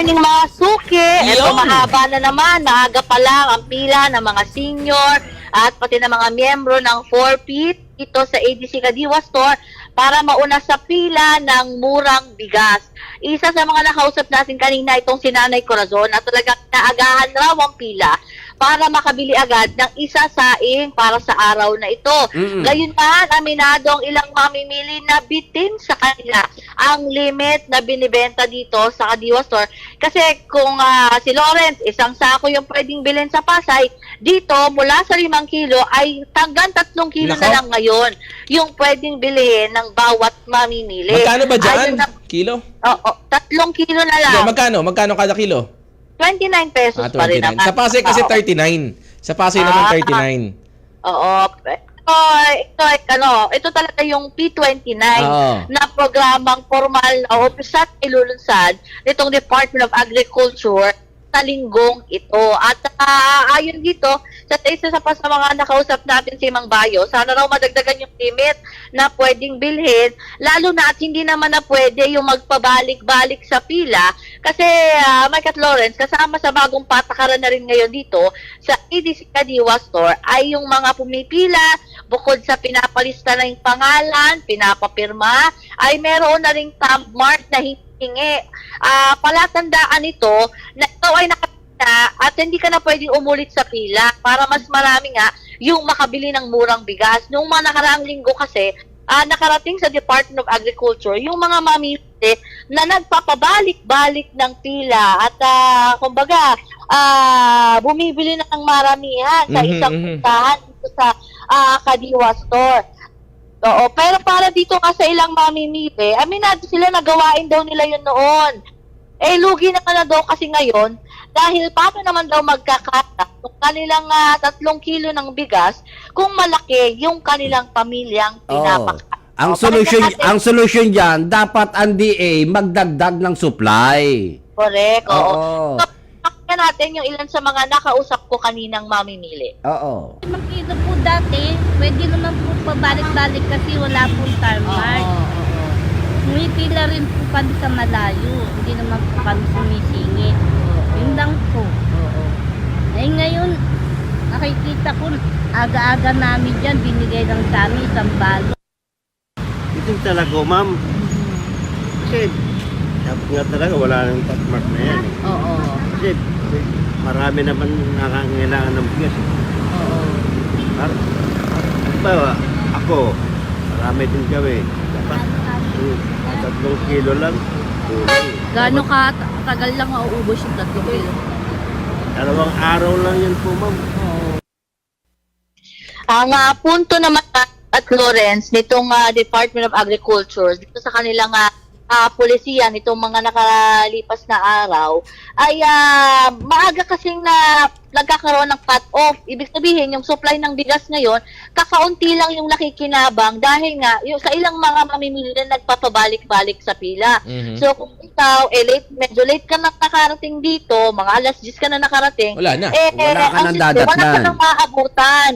morning mga suki. Ito mahaba na naman. Maaga pa lang ang pila ng mga senior at pati ng mga miyembro ng 4P ito sa ADC Kadiwa Store para mauna sa pila ng murang bigas. Isa sa mga nakausap natin kanina itong si Nanay Corazon at talagang naagahan raw ang pila para makabili agad ng isa saing para sa araw na ito. Mm-mm. Gayun man, aminado ang ilang mamimili na bitin sa kanila ang limit na binibenta dito sa Kadiwa Store. Kasi kung ah, si Lawrence, isang sako yung pwedeng bilhin sa Pasay, dito mula sa 5 kilo ay tanggang 3 kilo Nako. na lang ngayon yung pwedeng bilhin ng bawat mamimili. Magkano ba dyan? Na- Kilo? Oo, tatlong kilo na lang. Hindi, magkano? Magkano kada kilo? 29 pesos Ah, pa rin 29. naman. Sa Pasay kasi Oo. 39. Sa Pasay naman Ah. 39. Oo. Ito, ito, ano, ito talaga yung P29 Oo. na programang formal na opisat ilulunsad nitong Department of Agriculture sa linggong ito. At ah, ayon dito, sa isa sa pa mga nakausap natin si Mang Bayo, sana raw madagdagan yung limit na pwedeng bilhin, lalo na at hindi naman na pwede yung magpabalik-balik sa pila kasi uh, Mike Lawrence, kasama sa bagong patakaran na rin ngayon dito sa EDC Kadiwa Store ay yung mga pumipila bukod sa pinapalista na yung pangalan, pinapapirma, ay meron na ring mark na hihingi. Ah, palatandaan ito na ito ay nakapila at hindi ka na pwedeng umulit sa pila para mas marami nga yung makabili ng murang bigas. Noong mga nakaraang linggo kasi, ah, nakarating sa Department of Agriculture yung mga mamimili na nagpapabalik-balik ng pila at ah, kumbaga ah, bumibili ng maramihan sa Mhm, isang mhm. puntahan dito sa ah, Kadiwa Store. Oo, pero para dito nga sa ilang mamimili, aminado sila nagawain daw nila yun noon. Eh, lugi naman na daw kasi ngayon, dahil paano naman daw magkakata ng kanilang ah, tatlong kilo ng bigas kung malaki yung kanilang pamilyang pinapakain. Ang O, solution natin. ang solution diyan dapat ang DA magdagdag ng supply. Correct, oo. Oo. So, natin yung ilan sa mga nakausap ko kaninang mamimili. Oo. Makita po dati, pwede naman po pabalik-balik kasi wala pong tarmac. Umipila rin po kami sa malayo. Hindi naman po kami sumisingit. Yun lang po. Eh ngayon, nakikita ko, aga-aga namin dyan, binigay lang sa amin isang balo. Ito talaga, ma'am. Kasi, dapat nga talaga wala nang tatmark na yan. Eh. Oo. Kasi, marami naman nakangailangan ng bigas. Eh. Oo. Par ba, ako, marami din kami. Dapat, mm, tatlong kilo lang. kulang. Gaano Dapat ka tagal lang mauubos yung tatlong kilo? Dalawang araw lang yan po, ma'am. Ang ah, punto naman ah, at Lawrence nitong ah, Department of Agriculture dito sa kanilang uh, polisiya nitong mga nakalipas na araw ay ah, maaga kasing na nagkakaroon ng cut-off. Ibig sabihin, yung supply ng bigas ngayon, kakaunti lang yung nakikinabang dahil nga yung sa ilang mga mamimili na nagpapabalik-balik sa pila. Mhm. So kung ikaw, eh, late, medyo late ka na nakarating dito, mga alas 10 ka na nakarating, Wala na. eh, Wala ka ang nang system, Wala ka dadatnan. nang maabutan.